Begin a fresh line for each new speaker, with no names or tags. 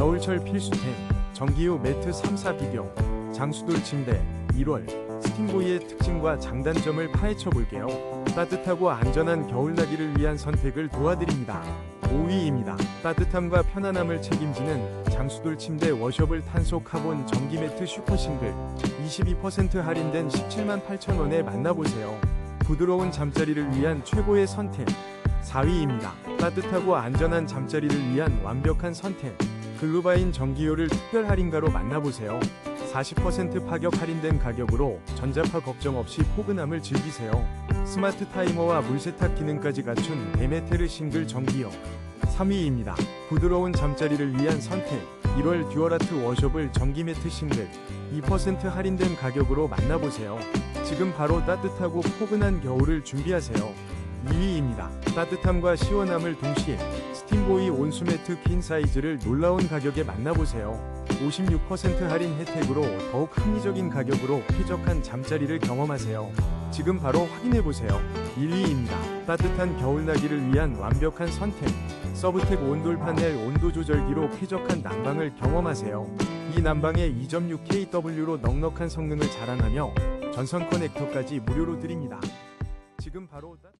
겨울철 필수템 전기요 매트 3사 비교 장수돌 침대 1월 스팀보이의 특징과 장단점을 파헤쳐 볼게요. 따뜻하고 안전한 겨울나기를 위한 선택을 도와드립니다. 5위입니다. 따뜻함과 편안함을 책임지는 장수돌 침대 워셔블 탄소 카본 전기 매트 슈퍼 싱글 22% 할인된 17만 8천 원에 만나보세요. 부드러운 잠자리를 위한 최고의 선택 4위입니다. 따뜻하고 안전한 잠자리를 위한 완벽한 선택. 글루바인 전기요를 특별 할인가로 만나보세요. 40% 파격 할인된 가격으로 전자파 걱정 없이 포근함을 즐기세요. 스마트 타이머와 물세탁 기능까지 갖춘 데메테르 싱글 전기요. 3위입니다. 부드러운 잠자리를 위한 선택. 1월 듀얼아트 워셔블 전기 매트 싱글 2% 할인된 가격으로 만나보세요. 지금 바로 따뜻하고 포근한 겨울을 준비하세요. 2위입니다. 따뜻함과 시원함을 동시에 스팀보이 온수매트 퀸 사이즈를 놀라운 가격에 만나보세요. 56% 할인 혜택으로 더욱 합리적인 가격으로 쾌적한 잠자리를 경험하세요. 지금 바로 확인해보세요. 1위입니다. 따뜻한 겨울나기를 위한 완벽한 선택. 서브텍 온돌 파넬 온도 조절기로 쾌적한 난방을 경험하세요. 이 난방에 2.6kW로 넉넉한 성능을 자랑하며 전선 커넥터까지 무료로 드립니다. 지금 바로 따...